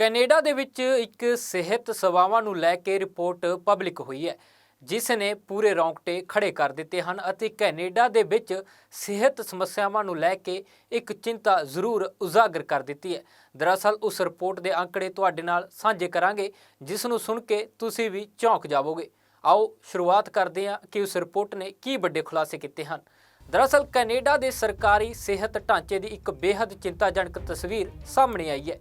Canada ਦੇ ਵਿੱਚ ਇੱਕ ਸਿਹਤ ਸੇਵਾਵਾਂ ਨੂੰ ਲੈ ਕੇ ਰਿਪੋਰਟ ਪਬਲਿਕ ਹੋਈ ਹੈ, ਜਿਸ ਨੇ ਪੂਰੇ ਰੌਂਗਟੇ ਖੜੇ ਕਰ ਦਿੱਤੇ ਹਨ ਅਤੇ ਕੈਨੇਡਾ ਦੇ ਵਿੱਚ ਸਿਹਤ ਸਮੱਸਿਆਵਾਂ ਨੂੰ ਲੈ ਕੇ ਇੱਕ ਚਿੰਤਾ ਜ਼ਰੂਰ ਉਜਾਗਰ ਕਰ ਦਿੱਤੀ ਹੈ। ਦਰਅਸਲ, ਉਸ ਰਿਪੋਰਟ ਦੇ ਅੰਕੜੇ ਤੁਹਾਡੇ ਨਾਲ ਸਾਂਝੇ ਕਰਾਂਗੇ, ਜਿਸ ਨੂੰ ਸੁਣ ਕੇ ਤੁਸੀਂ ਵੀ ਚੌਂਕ ਜਾਵੋਗੇ। ਆਓ, ਸ਼ੁਰੂਆਤ ਕਰਦੇ ਹਾਂ ਕਿ ਉਸ ਰਿਪੋਰਟ ਨੇ ਕੀ ਵੱਡੇ ਖੁਲਾਸੇ ਕੀਤੇ ਹਨ। ਦਰਅਸਲ, ਕੈਨੇਡਾ ਦੇ ਸਰਕਾਰੀ ਸਿਹਤ ਢਾਂਚੇ ਦੀ ਇੱਕ ਬੇहद ਚਿੰਤਾਜਨਕ ਤਸਵੀਰ ਸਾਹਮਣੇ ਆਈ ਹੈ।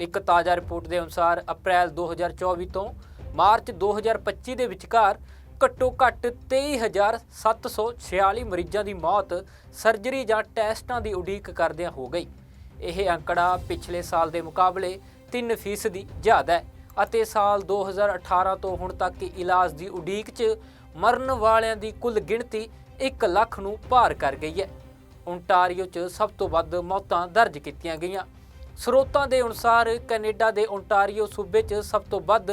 ਇੱਕ ਤਾਜ਼ਾ ਰਿਪੋਰਟ ਦੇ ਅਨੁਸਾਰ ਅਪ੍ਰੈਲ 2024 ਤੋਂ ਮਾਰਚ 2025 ਦੇ ਵਿਚਕਾਰ ਘੱਟੋ ਘੱਟ 23746 ਮਰੀਜ਼ਾਂ ਦੀ ਮੌਤ ਸਰਜਰੀ ਜਾਂ ਟੈਸਟਾਂ ਦੀ ਉਡੀਕ ਕਰਦਿਆਂ ਹੋ ਗਈ। ਇਹ ਅੰਕੜਾ ਪਿਛਲੇ ਸਾਲ ਦੇ ਮੁਕਾਬਲੇ 3% ਜ਼ਿਆਦਾ ਹੈ ਅਤੇ ਸਾਲ 2018 ਤੋਂ ਹੁਣ ਤੱਕ ਇਲਾਜ ਦੀ ਉਡੀਕ 'ਚ ਮਰਨ ਵਾਲਿਆਂ ਦੀ ਕੁੱਲ ਗਿਣਤੀ 1 ਲੱਖ ਨੂੰ ਪਾਰ ਕਰ ਗਈ ਹੈ। ਓਨਟਾਰੀਓ 'ਚ ਸਭ ਤੋਂ ਵੱਧ ਮੌਤਾਂ ਦਰਜ ਕੀਤੀਆਂ ਗਈਆਂ। ਸਰੋਤਾਂ ਦੇ ਅਨੁਸਾਰ ਕੈਨੇਡਾ ਦੇ ਓਨਟਾਰੀਓ ਸੂਬੇ 'ਚ ਸਭ ਤੋਂ ਵੱਧ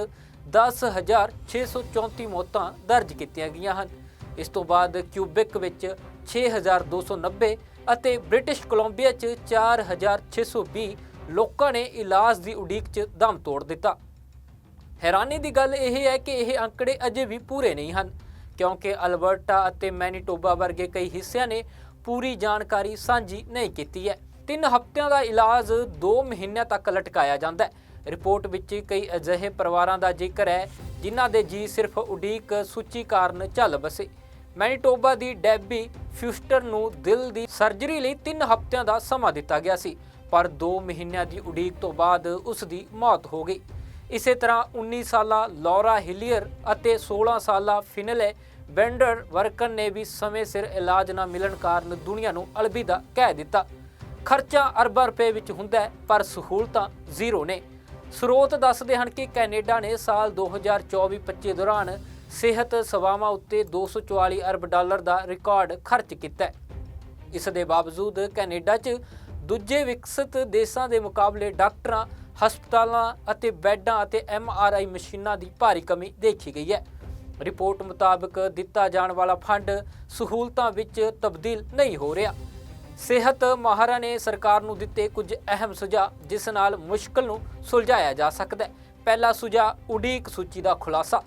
10634 ਮੌਤਾਂ ਦਰਜ ਕੀਤੀਆਂ ਗਈਆਂ ਹਨ। ਇਸ ਤੋਂ ਬਾਅਦ ਕਿਊਬਿਕ ਵਿੱਚ 6290 ਅਤੇ ਬ੍ਰਿਟਿਸ਼ ਕੋਲੰਬੀਆ 'ਚ 4620 ਲੋਕਾਂ ਨੇ ਇਲਾਜ ਦੀ ਉਡੀਕ 'ਚ ਦਮ ਤੋੜ ਦਿੱਤਾ। ਹੈਰਾਨੀ ਦੀ ਗੱਲ ਇਹ ਹੈ ਕਿ ਇਹ ਅੰਕੜੇ ਅਜੇ ਵੀ ਪੂਰੇ ਨਹੀਂ ਹਨ, ਕਿਉਂਕਿ ਅਲਬਰਟਾ ਅਤੇ ਮੈਨੀਟੋਬਾ ਵਰਗੇ ਕਈ ਹਿੱਸਿਆਂ ਨੇ ਪੂਰੀ ਜਾਣਕਾਰੀ ਸਾਂਝੀ ਨਹੀਂ ਕੀਤੀ ਹੈ। ਤਿੰਨ ਹਫ਼ਤਿਆਂ ਦਾ ਇਲਾਜ 2 ਮਹੀਨਿਆਂ ਤੱਕ ਲਟਕਾਇਆ ਜਾਂਦਾ ਹੈ। ਰਿਪੋਰਟ ਵਿੱਚ ਕਈ ਅਜਿਹੇ ਪਰਿਵਾਰਾਂ ਦਾ ਜ਼ਿਕਰ ਹੈ, ਜਿਨ੍ਹਾਂ ਦੇ ਜੀ ਸਿਰਫ ਉਡੀਕ ਸੂਚੀ ਕਾਰਨ ਝੱਲ ਬਸੇ। ਮੈਨੀਟੋਬਾ ਦੀ ਡੈਬੀ ਫਿਊਸਟਰ ਨੂੰ ਦਿਲ ਦੀ ਸਰਜਰੀ ਲਈ 3 ਹਫ਼ਤਿਆਂ ਦਾ ਸਮਾਂ ਦਿੱਤਾ ਗਿਆ ਸੀ, ਪਰ 2 ਮਹੀਨਿਆਂ ਦੀ ਉਡੀਕ ਤੋਂ ਬਾਅਦ ਉਸ ਦੀ ਮੌਤ ਹੋ ਗਈ। ਇਸੇ ਤਰ੍ਹਾਂ 19 ਸਾਲਾ ਲੌਰਾ ਹਿਲੀਅਰ ਅਤੇ 16 ਸਾਲਾ ਫਿਨਲੇ ਬੈਂਡਰ ਵਰਕਨ ਨੇ ਵੀ ਸਮੇਂ ਸਿਰ ਇਲਾਜ ਨਾ ਮਿਲਣ ਕਾਰਨ ਦੁਨੀਆ ਨੂੰ ਅਲਵਿਦਾ ਕਹਿ ਦਿੱਤਾ। ਖਰਚਾ ਅਰਬਾਂ ਰੁਪਏ ਵਿੱਚ ਹੁੰਦਾ ਪਰ ਸਹੂਲਤਾਂ ਜ਼ੀਰੋ ਨੇ। ਸਰੋਤ ਦੱਸਦੇ ਹਨ ਕਿ ਕੈਨੇਡਾ ਨੇ ਸਾਲ 2024-25 ਦੌਰਾਨ ਸਿਹਤ ਸੇਵਾਵਾਂ ਉੱਤੇ 244 ਅਰਬ ਡਾਲਰ ਦਾ ਰਿਕਾਰਡ ਖਰਚ ਕੀਤਾ ਇਸ ਦੇ ਬਾਵਜੂਦ ਕੈਨੇਡਾ 'ਚ ਦੂਜੇ ਵਿਕਸਿਤ ਦੇਸ਼ਾਂ ਦੇ ਮੁਕਾਬਲੇ ਡਾਕਟਰਾਂ, ਹਸਪਤਾਲਾਂ ਅਤੇ ਬੈੱਡਾਂ ਅਤੇ ਐਮਆਰਆਈ ਮਸ਼ੀਨਾਂ ਦੀ ਭਾਰੀ ਕਮੀ ਦੇਖੀ ਗਈ ਹੈ। ਰਿਪੋਰਟ ਮੁਤਾਬਕ ਦਿੱਤਾ ਜਾਣ ਵਾਲਾ ਫੰਡ ਸਹੂਲਤਾਂ ਵਿੱਚ ਤਬਦੀਲ ਨਹੀਂ ਹੋ ਰਿਹਾ। ਸਿਹਤ ਮਾਹਰਾਂ ਨੇ ਸਰਕਾਰ ਨੂੰ ਦਿੱਤੇ ਕੁਝ ਅਹਿਮ ਸੁਝਾਅ, ਜਿਸ ਨਾਲ ਮੁਸ਼ਕਲ ਨੂੰ ਸੁਲਝਾਇਆ ਜਾ ਸਕਦਾ ਹੈ। ਪਹਿਲਾ ਸੁਝਾਅ, ਉਡੀਕ ਸੂਚੀ ਦਾ ਖੁਲਾਸਾ।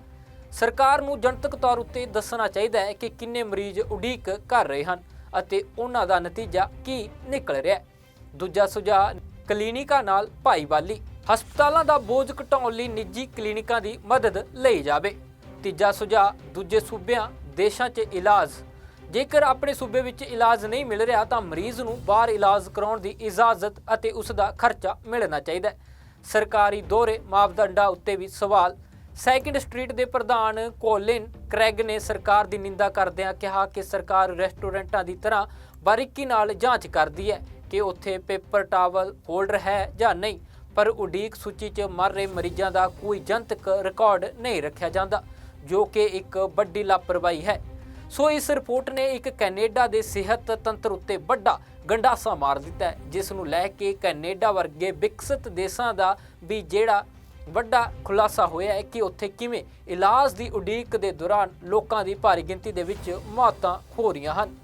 ਸਰਕਾਰ ਨੂੰ ਜਨਤਕ ਤੌਰ ਉੱਤੇ ਦੱਸਣਾ ਚਾਹੀਦਾ ਹੈ ਕਿ ਕਿੰਨੇ ਮਰੀਜ਼ ਉਡੀਕ ਕਰ ਰਹੇ ਹਨ ਅਤੇ ਉਹਨਾਂ ਦਾ ਨਤੀਜਾ ਕੀ ਨਿਕਲ ਰਿਹਾ ਹੈ। ਦੂਜਾ ਸੁਝਾਅ, ਕਲੀਨਿਕਾਂ ਨਾਲ ਭਾਈਵਾਲੀ। ਹਸਪਤਾਲਾਂ ਦਾ ਬੋਝ ਘਟਾਉਣ ਲਈ ਨਿੱਜੀ ਕਲੀਨਿਕਾਂ ਦੀ ਮਦਦ ਲਈ ਜਾਵੇ। ਤੀਜਾ ਸੁਝਾਅ, ਦੂਜੇ ਸੂਬਿਆਂ, ਦੇਸ਼ਾਂ 'ਚ ਇਲਾਜ। ਜੇਕਰ ਆਪਣੇ ਸੂਬੇ ਵਿੱਚ ਇਲਾਜ ਨਹੀਂ ਮਿਲ ਰਿਹਾ ਤਾਂ ਮਰੀਜ਼ ਨੂੰ ਬਾਹਰ ਇਲਾਜ ਕਰਾਉਣ ਦੀ ਇਜਾਜ਼ਤ ਅਤੇ ਉਸ ਦਾ ਖਰਚਾ ਮਿਲਣਾ ਚਾਹੀਦਾ ਹੈ। ਸਰਕਾਰੀ ਦੋਹਰੇ ਮਾਪਦੰਡਾਂ ਉੱਤੇ ਵੀ ਸਵਾਲ। ਸੈਕਿੰਡ ਸਟਰੀਟ ਦੇ ਪ੍ਰਧਾਨ ਕੋਲਿਨ ਕ੍ਰੈਗ ਨੇ ਸਰਕਾਰ ਦੀ ਨਿੰਦਾ ਕਰਦਿਆਂ ਕਿਹਾ ਕਿ ਸਰਕਾਰ ਰੈਸਟੋਰੈਂਟਾਂ ਦੀ ਤਰ੍ਹਾਂ ਬਾਰੀਕੀ ਨਾਲ ਜਾਂਚ ਕਰਦੀ ਹੈ ਕਿ ਉੱਥੇ ਪੇਪਰ ਟਾਵਲ ਫੋਲਡਰ ਹੈ ਜਾਂ ਨਹੀਂ, ਪਰ ਉਡੀਕ ਸੂਚੀ 'ਚ ਮਰ ਰਹੇ ਮਰੀਜ਼ਾਂ ਦਾ ਕੋਈ ਜਨਤਕ ਰਿਕਾਰਡ ਨਹੀਂ ਰੱਖਿਆ ਜਾਂਦਾ, ਜੋ ਕਿ ਇੱਕ ਵੱਡੀ ਲਾਪਰਵਾਹੀ ਹੈ। ਸੋ ਇਸ ਰਿਪੋਰਟ ਨੇ ਇੱਕ ਕੈਨੇਡਾ ਦੇ ਸਿਹਤ ਤੰਤਰ ਉੱਤੇ ਵੱਡਾ ਗੰਡਾਸਾ ਮਾਰ ਦਿੱਤਾ ਜਿਸ ਨੂੰ ਲੈ ਕੇ ਕੈਨੇਡਾ ਵਰਗੇ ਵਿਕਸਿਤ ਦੇਸ਼ਾਂ ਦਾ ਵੀ ਜਿਹੜਾ ਵੱਡਾ ਖੁਲਾਸਾ ਹੋਇਆ ਹੈ ਕਿ ਉੱਥੇ ਕਿਵੇਂ ਇਲਾਜ ਦੀ ਉਡੀਕ ਦੇ ਦੌਰਾਨ ਲੋਕਾਂ ਦੀ ਭਾਰੀ ਗਿਣਤੀ ਦੇ ਵਿੱਚ ਮੌਤਾਂ ਹੋ ਰਹੀਆਂ ਹਨ।